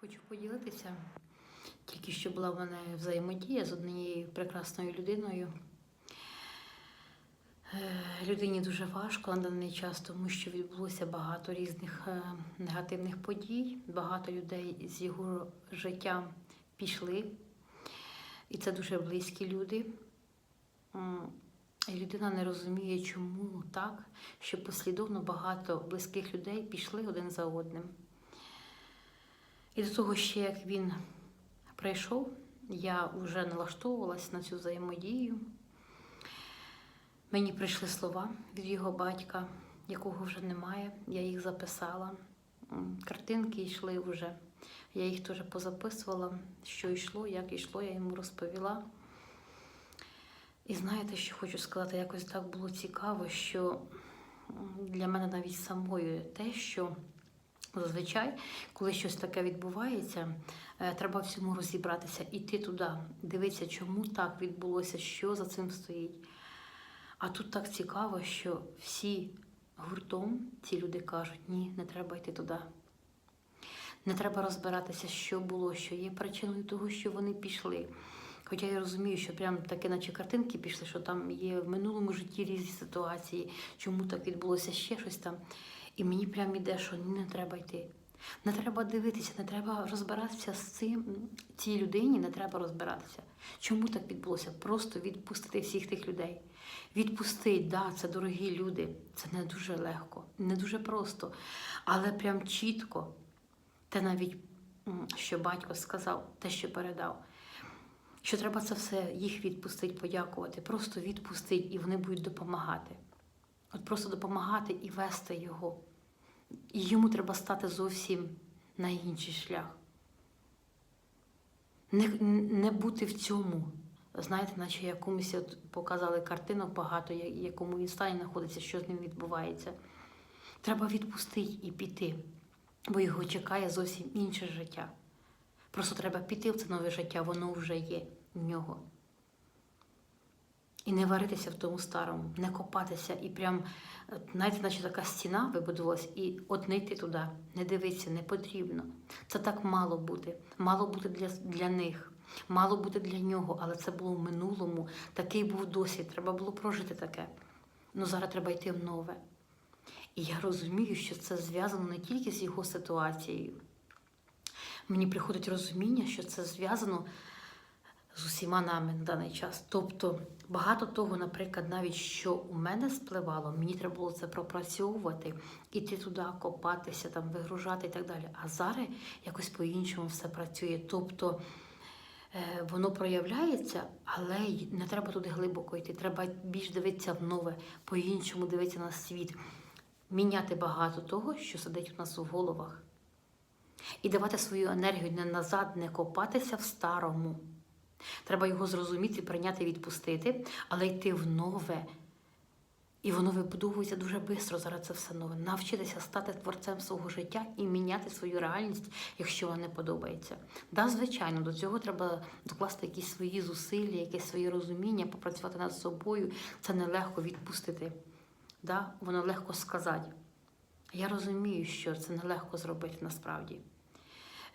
Хочу поділитися. Тільки що була в мене взаємодія з однією прекрасною людиною. Е, Людині дуже важко на даний час, тому що відбулося багато різних е, негативних подій. Багато людей з його життя пішли. І це дуже близькі люди. І людина не розуміє, чому так, що послідовно багато близьких людей пішли один за одним. І до того ще, як він прийшов, я вже налаштовувалась на цю взаємодію. Мені прийшли слова від його батька, якого вже немає. Я їх записала. Картинки йшли вже. Я їх теж позаписувала, що йшло, як йшло, я йому розповіла. І знаєте, що хочу сказати, якось так було цікаво, що для мене навіть самою те, що зазвичай, коли щось таке відбувається, е, треба всьому розібратися, іти туди, дивитися, чому так відбулося, що за цим стоїть. А тут так цікаво, що всі гуртом ці люди кажуть, ні, не треба йти туди. Не треба розбиратися, що було, що є причиною того, що вони пішли. Хоча я розумію, що прям таке, наче картинки пішли, що там є в минулому житті різні ситуації, чому так відбулося ще щось там. І мені прям іде, що не треба йти. Не треба дивитися, не треба розбиратися з цим. Цій людині не треба розбиратися. Чому так відбулося? Просто відпустити всіх тих людей. Відпустить, да, це дорогі люди. Це не дуже легко, не дуже просто, але прям чітко. Те навіть, що батько сказав, те, що передав. Що треба це все їх відпустити, подякувати, просто відпустити, і вони будуть допомагати. От просто допомагати і вести його. І йому треба стати зовсім на інший шлях. Не, не бути в цьому. Знаєте, наче якомусь от показали картинок багато, якому він стані знаходиться, що з ним відбувається. Треба відпустити і піти, бо його чекає зовсім інше життя. Просто треба піти в це нове життя, воно вже є в нього. І не варитися в тому старому, не копатися і прям, знаєте, наче така стіна вибудувалась, і от не йти туди, не дивитися, не потрібно. Це так мало бути. Мало бути для, для них, мало бути для нього, але це було в минулому. Такий був досвід, треба було прожити таке. Ну зараз треба йти в нове. І я розумію, що це зв'язано не тільки з його ситуацією. Мені приходить розуміння, що це зв'язано з усіма нами на даний час. Тобто багато того, наприклад, навіть що у мене спливало, мені треба було це пропрацьовувати, іти туди, копатися, там, вигружати і так далі. А зараз якось по-іншому все працює. Тобто е, воно проявляється, але не треба туди глибоко йти. Треба більш дивитися в нове, по-іншому дивитися на світ, міняти багато того, що сидить у нас у головах. І давати свою енергію не назад, не копатися в старому. Треба його зрозуміти, прийняти, відпустити, але йти в нове. І воно вибудовується дуже швидко зараз це все нове. Навчитися стати творцем свого життя і міняти свою реальність, якщо вона не подобається. Да, звичайно, до цього треба докласти якісь свої зусилля, якесь своє розуміння, попрацювати над собою. Це нелегко відпустити. Да? Воно легко сказати. Я розумію, що це нелегко зробити насправді.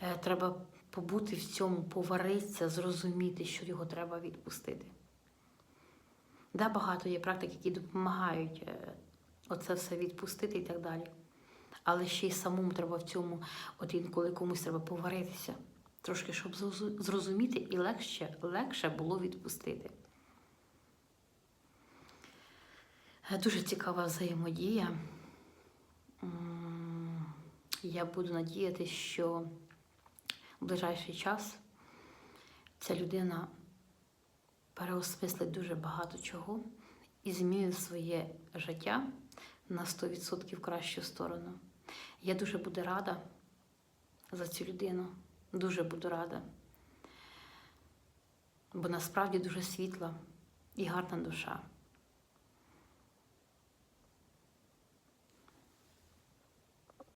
Е, Треба побути в цьому, поваритися, зрозуміти, що його треба відпустити. Да, багато є практик, які допомагають е, оце все відпустити і так далі. Але ще й самому треба в цьому, от інколи комусь треба поваритися, трошки, щоб зрозуміти і легше, легше було відпустити. Е, Дуже цікава взаємодія. Я буду надіятися, що ближайший час ця людина переосмислить дуже багато чого і змінює своє життя на 100% в кращу сторону. Я дуже буду рада за цю людину, дуже буду рада. Бо насправді дуже світла і гарна душа.